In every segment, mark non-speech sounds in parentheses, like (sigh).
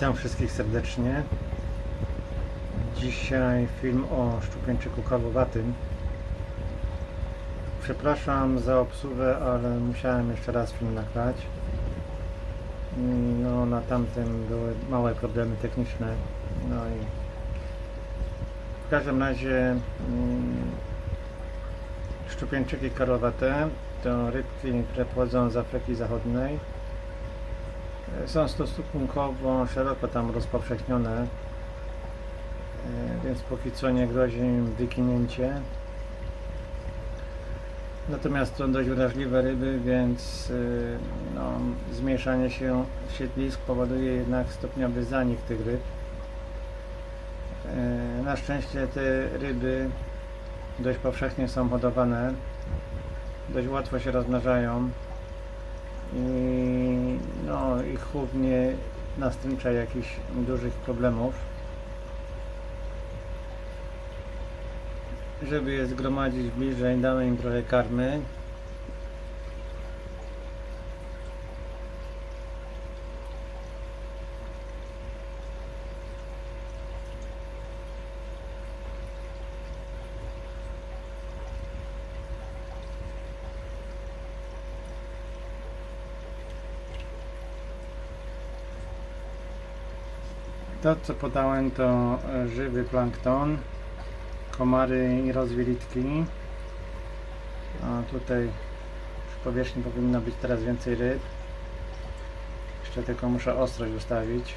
Witam wszystkich serdecznie. Dzisiaj film o szczupieńczyku karłowatym. Przepraszam za obsługę, ale musiałem jeszcze raz film nagrać. No, na tamtym były małe problemy techniczne. No i w każdym razie mm, szczupieńczyki karłowate to rybki, które pochodzą z Afryki Zachodniej. Są stosunkowo szeroko tam rozpowszechnione, e, więc póki co nie grozi im wykinięcie. Natomiast to dość wrażliwe ryby, więc y, no, zmniejszanie się siedlisk powoduje jednak stopniowy zanik tych ryb. E, Na szczęście te ryby dość powszechnie są hodowane, dość łatwo się rozmnażają i nie nastręcza jakichś dużych problemów. Żeby je zgromadzić bliżej, damy im trochę karmy. To co podałem to e, żywy plankton, komary i rozwilitki. A tutaj przy powierzchni powinno być teraz więcej ryb. Jeszcze tylko muszę ostrość ustawić.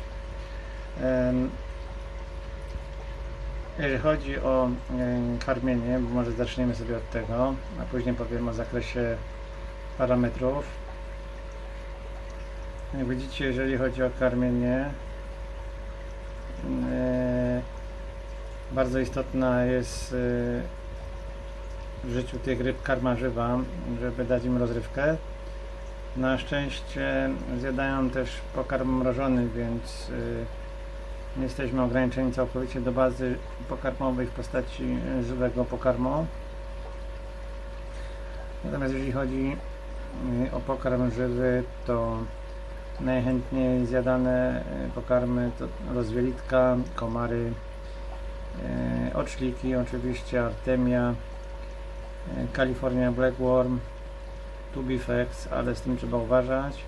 Jeżeli chodzi o karmienie, bo może zaczniemy sobie od tego, a później powiem o zakresie parametrów. Jak widzicie, jeżeli chodzi o karmienie, bardzo istotna jest e, w życiu tych ryb karma żywa, żeby dać im rozrywkę. Na szczęście zjadają też pokarm mrożony, więc e, nie jesteśmy ograniczeni całkowicie do bazy pokarmowej w postaci żywego pokarmu. Natomiast jeśli chodzi o pokarm żywy, to najchętniej zjadane e, pokarmy to rozwielitka, komary, e, oczliki oczywiście, artemia, e, California Blackworm, Tubifex, ale z tym trzeba uważać.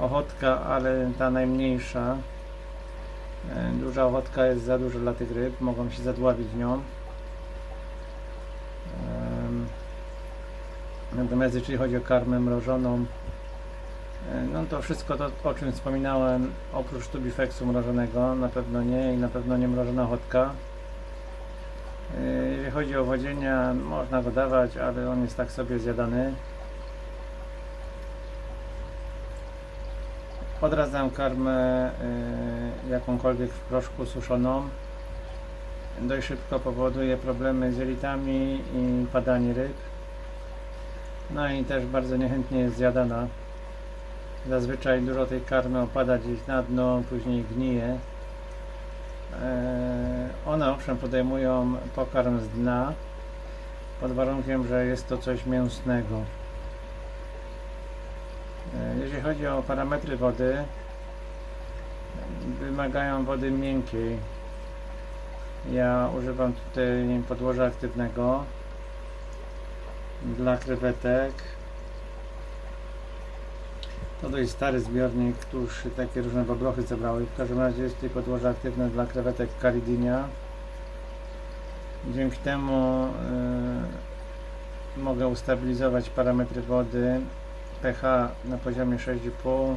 Ochotka, ale ta najmniejsza. Duża ochotka jest za duża dla tych ryb, mogą się zadławić nią. Natomiast jeżeli chodzi o karmę mrożoną, No to wszystko to, o czym wspominałem, oprócz tubifexu mrożonego, na pewno nie i na pewno nie mrożona chotka. E, Jeżeli chodzi o wodzienia, można go dawać, ale on jest tak sobie zjadany. Odradzam karmę e, jakąkolwiek w proszku suszoną. Dość szybko powoduje problemy z jelitami i padanie ryb. No i też bardzo niechętnie jest zjadana. Zazwyczaj dużo tej karmy opada gdzieś na dno, później gnije. Eee, One owszem podejmują pokarm z dna, pod warunkiem, że jest to coś mięsnego. Eee, Jeżeli chodzi o parametry wody, wymagają wody miękkiej. Ja używam tutaj podłoża aktywnego dla krewetek. To dość stary zbiornik, tu już się takie różne bobrochy zebrały. W każdym razie jest tutaj podłoże aktywne dla krewetek Caridinia. Dzięki temu y, mogę ustabilizować parametry wody. pH na poziomie 6,5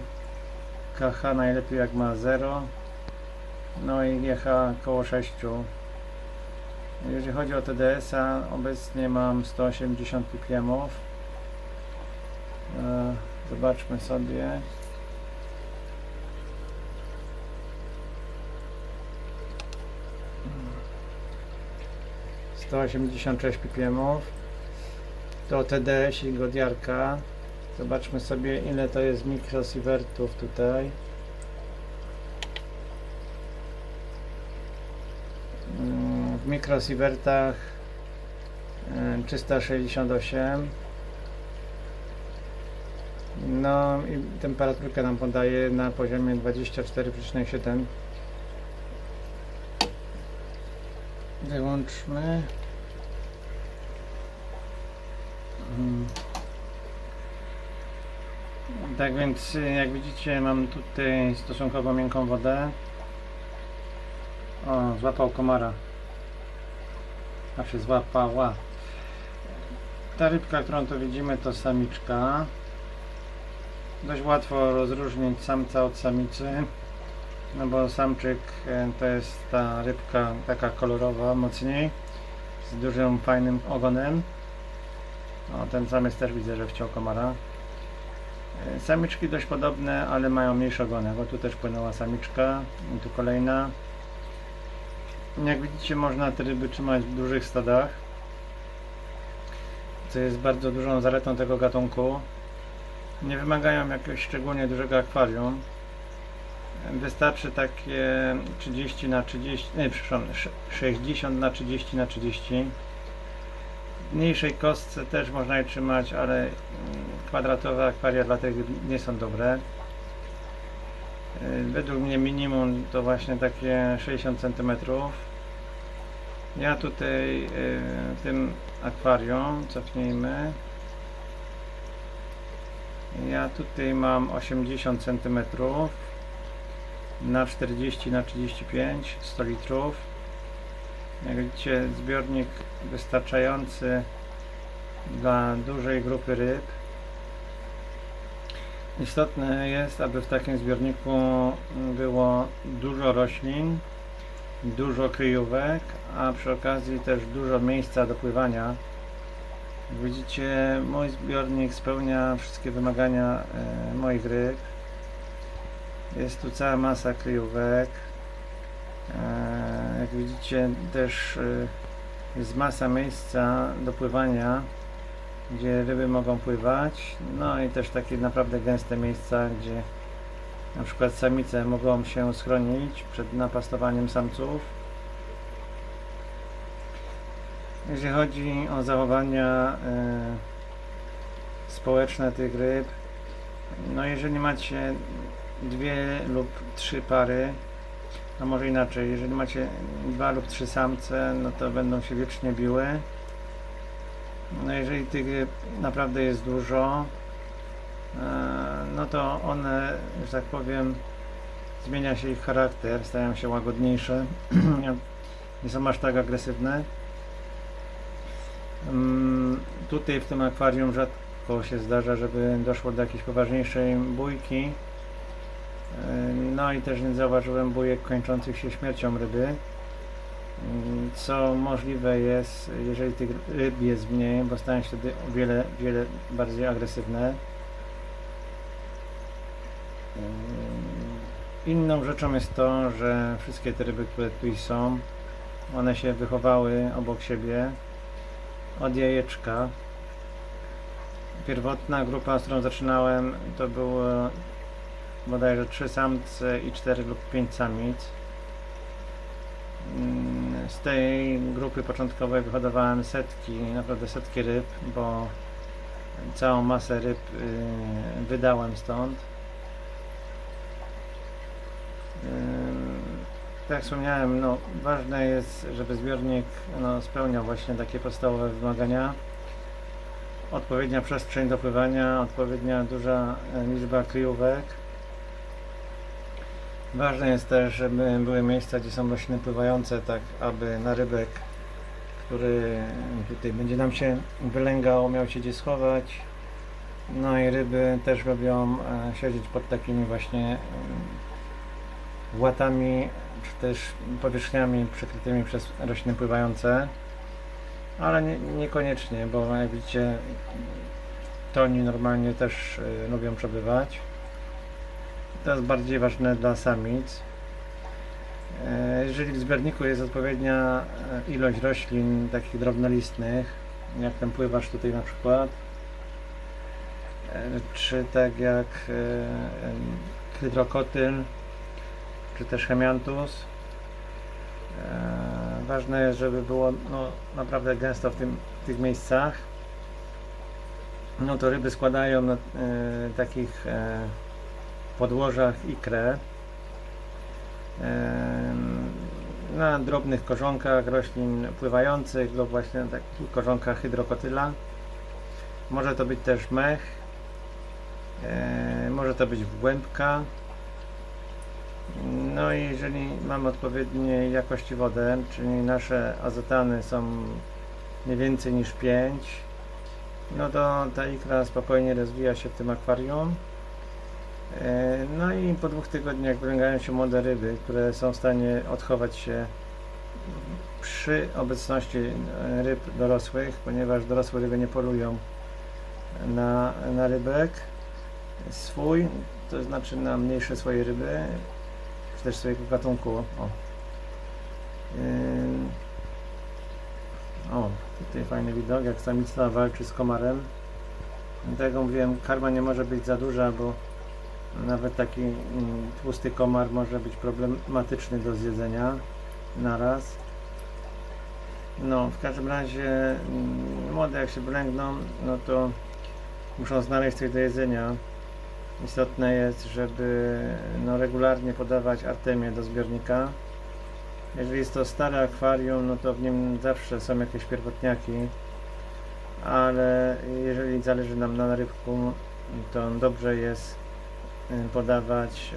KH najlepiej jak ma 0 no i GH około 6 jeżeli chodzi o TDS-a obecnie mam 180 ppm y, Zobaczmy sobie. Sto osiemdziesiąt. To TDS i godiarka. Zobaczmy sobie ile to jest mikrosievertów tutaj. Mm, W mikrosievertach y, 368 No i temperaturkę nam podaje na poziomie 24,7. Wyłączmy. Mm. Tak więc jak widzicie mam tutaj stosunkowo miękką wodę. O, złapał komara. Znaczy złapała. Ta rybka, którą tu widzimy to samiczka. Dość łatwo rozróżnić samca od samicy. No bo samczyk e, to jest ta rybka taka kolorowa mocniej. Z dużym fajnym ogonem. O, ten samiec też widzę, że wciął komara. E, Samiczki dość podobne, ale mają mniejsze ogony, bo tu też płynęła samiczka i tu kolejna. Jak widzicie można te ryby trzymać w dużych stadach, co jest bardzo dużą zaletą tego gatunku. Nie wymagają jakiegoś szczególnie dużego akwarium. Wystarczy takie 30 na 30, nie przepraszam, sze- 60 na 30 na 30. W mniejszej kostce też można je trzymać, ale mm, kwadratowe akwaria dla tych nie są dobre. Y, Według mnie minimum to właśnie takie 60 cm. Ja tutaj y, tym akwarium, cofnijmy. Ja tutaj mam 80 cm na 40 na 35 100 litrów. Jak widzicie zbiornik wystarczający dla dużej grupy ryb. Istotne jest, aby w takim zbiorniku było dużo roślin, dużo kryjówek, a przy okazji też dużo miejsca do pływania. Jak widzicie, mój zbiornik spełnia wszystkie wymagania e, moich ryb. Jest tu cała masa kryjówek. E, jak widzicie, też e, jest masa miejsca do pływania, gdzie ryby mogą pływać. No i też takie naprawdę gęste miejsca, gdzie na przykład samice mogą się schronić przed napastowaniem samców. Jeśli chodzi o zachowania e, społeczne tych ryb, no jeżeli macie dwie lub trzy pary, a może inaczej, jeżeli macie dwa lub trzy samce, no to będą się wiecznie biły. No jeżeli tych ryb naprawdę jest dużo, e, no to one, że tak powiem, zmienia się ich charakter, stają się łagodniejsze, (clears throat) nie są aż tak agresywne. Mm, Tutaj w tym akwarium rzadko się zdarza, żeby doszło do jakiejś poważniejszej bójki. Yy, No i też nie zauważyłem bójek kończących się śmiercią ryby. Yy, Co możliwe jest, jeżeli tych ryb jest mniej, bo stają się wtedy o wiele, wiele bardziej agresywne. Yy, Inną rzeczą jest to, że wszystkie te ryby, które tu są, one się wychowały obok siebie od jajeczka. Pierwotna grupa, z którą zaczynałem, to było bodajże 3 samce i 4 lub 5 samic. Mm, Z tej grupy początkowej wyhodowałem setki, naprawdę setki ryb, bo całą masę ryb y, wydałem stąd. Tak jak wspomniałem, no, ważne jest, żeby zbiornik no, spełniał właśnie takie podstawowe wymagania. Odpowiednia przestrzeń do pływania, odpowiednia duża e, liczba kryjówek. Ważne jest też, żeby były miejsca, gdzie są rośliny pływające, tak aby narybek, który tutaj będzie nam się wylęgał, miał się gdzie schować. No i ryby też lubią e, siedzieć pod takimi właśnie łatami, czy też powierzchniami przykrytymi przez rośliny pływające, ale nie, niekoniecznie, bo jak widzicie, toni normalnie też y, lubią przebywać. To jest bardziej ważne dla samic. E, Jeżeli w zbiorniku jest odpowiednia e, ilość roślin takich drobnolistnych, jak ten pływacz tutaj na przykład, czy tak jak hydrokotyl, czy też chemiantus. E, ważne jest, żeby było no, naprawdę gęsto w, tym, w tych miejscach. no to ryby składają na e, takich e, podłożach ikrę e, na drobnych korzonkach roślin pływających lub właśnie na takich korzonkach hydrokotyla. Może to być też mech, e, może to być wgłębka. No i jeżeli mamy odpowiedniej jakości wodę, czyli nasze azotany są nie więcej niż 5, no to ta ikra spokojnie rozwija się w tym akwarium. E, No i po dwóch tygodniach wylęgają się młode ryby, które są w stanie odchować się przy obecności e, ryb dorosłych, ponieważ dorosłe ryby nie polują na, na rybek swój, to znaczy na mniejsze swoje ryby, czy też swojego gatunku. O. Ym. O, tutaj fajny widok, jak samica walczy z komarem. Tak jak mówiłem, karma nie może być za duża, bo nawet taki mm, tłusty komar może być problematyczny do zjedzenia naraz. No, w każdym razie mm, młode jak się wylęgną, no to muszą znaleźć coś do jedzenia. Istotne jest, żeby no, regularnie podawać artemię do zbiornika. Jeżeli jest to stare akwarium, no to w nim zawsze są jakieś pierwotniaki, ale jeżeli zależy nam na narybku, to dobrze jest y, podawać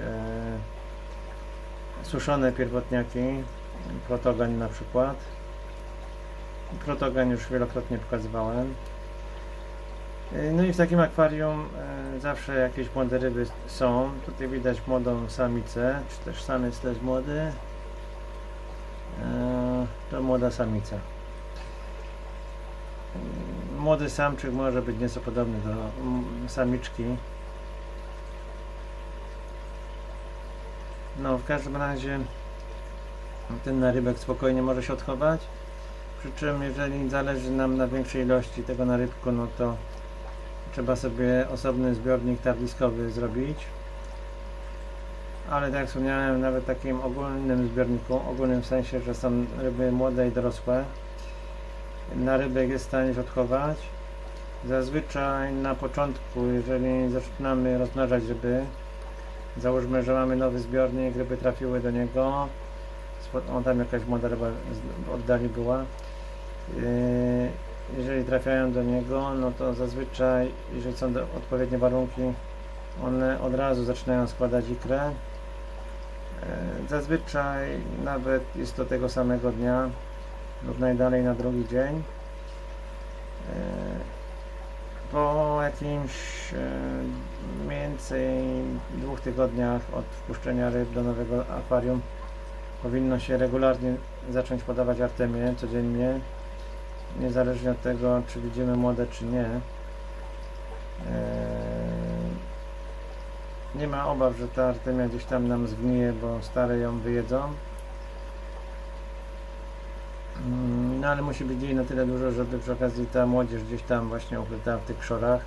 e, suszone pierwotniaki, protogan na przykład. Protogan już wielokrotnie pokazywałem. Y, No i w takim akwarium e, zawsze jakieś młode ryby są. Tutaj widać młodą samicę, czy też samiec też młody. E, To młoda samica. Młody samczyk może być nieco podobny do samiczki. No, w każdym razie ten narybek spokojnie może się odchować. Przy czym, jeżeli zależy nam na większej ilości tego narybku, no to trzeba sobie osobny zbiornik tarliskowy zrobić. Ale tak jak wspomniałem, nawet takim ogólnym zbiorniku, ogólnym w sensie, że są ryby młode i dorosłe, narybek jest w stanie odchować. Zazwyczaj na początku, jeżeli zaczynamy rozmnażać ryby, załóżmy, że mamy nowy zbiornik, ryby trafiły do niego, spo- o tam jakaś młoda ryba oddali była. Yy, Jeżeli trafiają do niego, no to zazwyczaj, jeżeli są odpowiednie warunki, one od razu zaczynają składać ikrę. Yy, Zazwyczaj nawet jest to tego samego dnia lub najdalej na drugi dzień. Yy, Po jakimś mniej więcej dwóch tygodniach od wpuszczenia ryb do nowego akwarium powinno się regularnie zacząć podawać artemię codziennie, niezależnie od tego, czy widzimy młode, czy nie. Eee, Nie ma obaw, że ta artemia gdzieś tam nam zgnije, bo stare ją wyjedzą. Mm, No ale musi być jej na tyle dużo, żeby przy okazji ta młodzież gdzieś tam właśnie ukryta w tych krzorach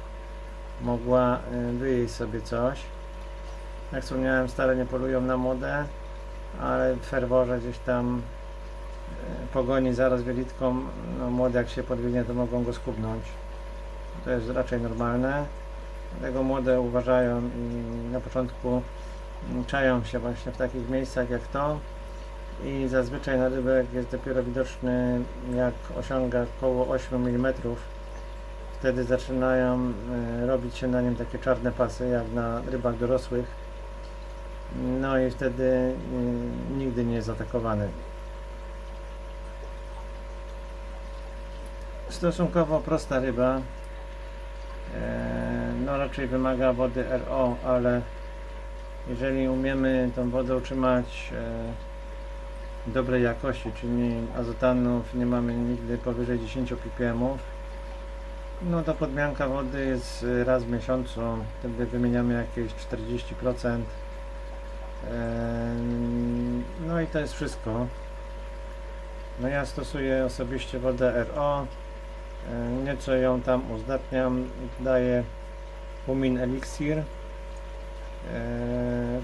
mogła y, wyjeść sobie coś. Jak wspomniałem, stare nie polują na młode, ale w ferworze gdzieś tam pogoni za rozwielitką, no młode jak się podwinie, to mogą go skubnąć. To jest raczej normalne. Dlatego młode uważają i na początku mm, czają się właśnie w takich miejscach jak to i zazwyczaj na rybek jest dopiero widoczny jak osiąga około 8 mm. Wtedy zaczynają y, robić się na nim takie czarne pasy jak na rybach dorosłych. No i wtedy y, nigdy nie jest atakowany. Stosunkowo prosta ryba. E, No raczej wymaga wody RO, ale jeżeli umiemy tą wodę utrzymać e, dobrej jakości, czyli azotanów nie mamy nigdy powyżej 10 ppm, no to podmianka wody jest raz w miesiącu, wtedy wymieniamy jakieś 40%. Em, No i to jest wszystko. No ja stosuję osobiście wodę RO, e, nieco ją tam uzdatniam, daję Pumin Elixir, e,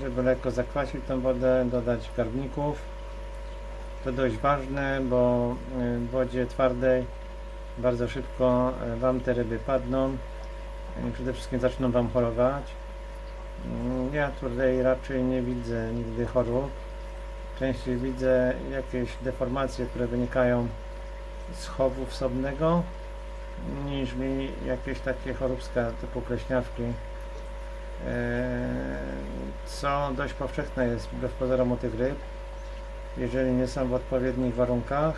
żeby lekko zakwasić tą wodę, dodać garbników. To dość ważne, bo y, w wodzie twardej bardzo szybko e, Wam te ryby padną e, przede wszystkim zaczną Wam chorować. Mm, Ja tutaj raczej nie widzę nigdy chorób. Częściej widzę jakieś deformacje, które wynikają z chowu wsobnego, niż mi jakieś takie choróbska typu pleśniawki, e, co dość powszechne jest wbrew pozorom u tych ryb, jeżeli nie są w odpowiednich warunkach.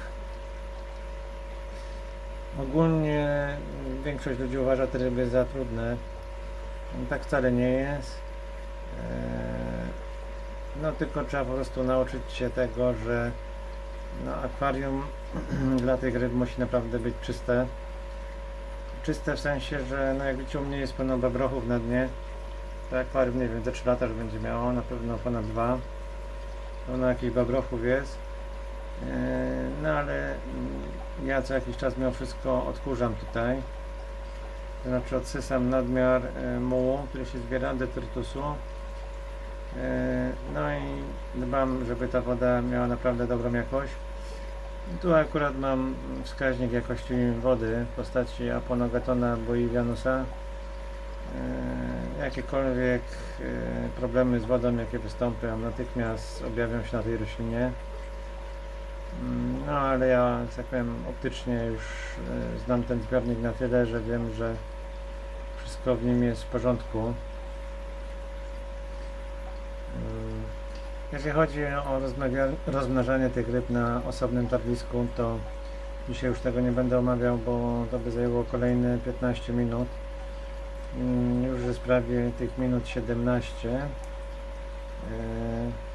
Ogólnie większość ludzi uważa te ryby za trudne. Tak wcale nie jest. Eee, No tylko trzeba po prostu nauczyć się tego, że no, akwarium (clears throat) dla tych ryb musi naprawdę być czyste. Czyste w sensie, że no jak widzicie u mnie jest pełno babrochów na dnie. To akwarium nie wiem, za 3 lata już będzie miało, na pewno ponad 2. Pełno jakichś babrochów jest. Eee, No ale ja co jakiś czas mimo wszystko odkurzam tutaj. To znaczy odsysam nadmiar e, mułu, który się zbiera, detritusu. E, No i dbam, żeby ta woda miała naprawdę dobrą jakość. Tu akurat mam wskaźnik jakości wody w postaci Aponogatona boivianusa. E, Jakiekolwiek e, problemy z wodą, jakie wystąpią, natychmiast objawią się na tej roślinie. Mm, No ale ja, tak powiem, optycznie już e, znam ten zbiornik na tyle, że wiem, że wszystko w nim jest w porządku. Jeśli chodzi o rozmnażanie tych ryb na osobnym targisku, to dzisiaj już tego nie będę omawiał, bo to by zajęło kolejne 15 minut. Mm, Już jest prawie tych minut 17. E,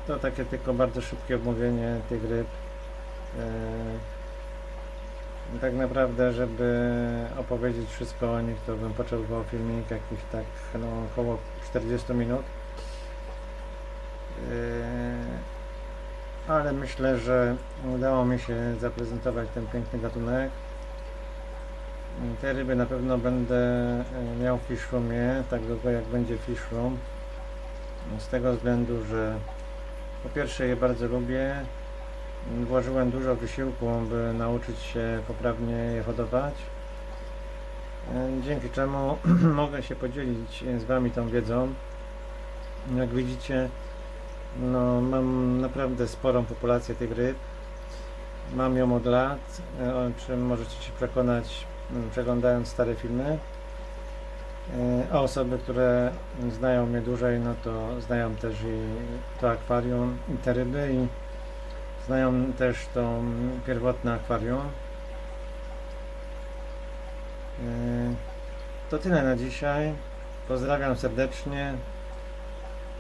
To takie tylko bardzo szybkie omówienie tych ryb. E, Tak naprawdę, żeby opowiedzieć wszystko o nich, to bym potrzebował filmik jakiś tak no, około 40 minut. E, Ale myślę, że udało mi się zaprezentować ten piękny gatunek. Te ryby na pewno będę e, miał w fish roomie, tak długo jak będzie fish room. Z tego względu, że po pierwsze je bardzo lubię. Włożyłem dużo wysiłku, by nauczyć się poprawnie je hodować. E, Dzięki czemu (clears throat) mogę się podzielić z Wami tą wiedzą. Jak widzicie, no, mam naprawdę sporą populację tych ryb. Mam ją od lat, e, o czym możecie się przekonać m, przeglądając stare filmy. E, A osoby, które znają mnie dłużej, no to znają też i to akwarium, i te ryby, i znają też to pierwotne akwarium. E, To tyle na dzisiaj. Pozdrawiam serdecznie.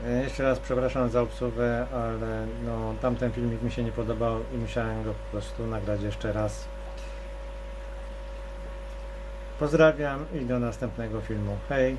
E, Jeszcze raz przepraszam za obsługę, ale no, tamten filmik mi się nie podobał i musiałem go po prostu nagrać jeszcze raz. Pozdrawiam i do następnego filmu. Hej!